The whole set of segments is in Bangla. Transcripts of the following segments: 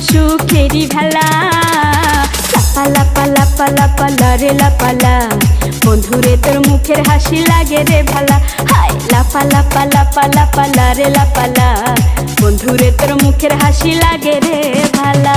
সুখেরি ভেলা। লাপা লাপা লাপা লাপা লারে লাপালা বন্ধুরে, তোর মুখের হাসি লাগে রে ভালা। হাই লাপা লাপা লাপা লাপা লারে লাপালা বন্ধুরে, তোর মুখের হাসি লাগে রে ভালা।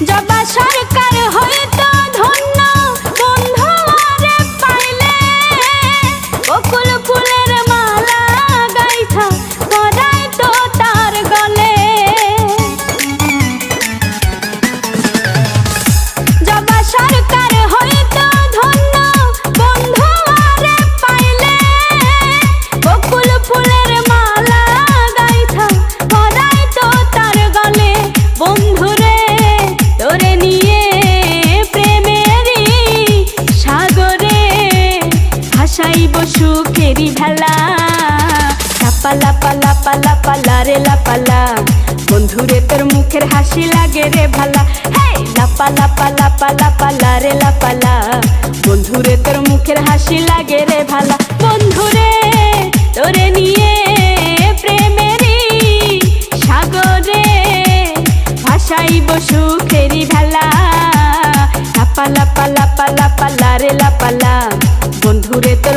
জবা সরকার হইতো সুখেরি ভেলা লাপা লাপা লাপা লাপা, লারে লাপালা বন্ধুরে, তোর মুখের হাসি লাগে রে ভালা। লাপা লাপা লাপা লাপা, লারে লাপালা বন্ধুরে, তোর মুখের হাসি লাগে রে ভালা। বন্ধুরে, তোরে নিয়ে প্রেমেরই সাগরে ভাসাইব সুখেরি ভেলা। লাপা লাপা লাপা লাপা, লারে লাপালা বন্ধুরে, তোর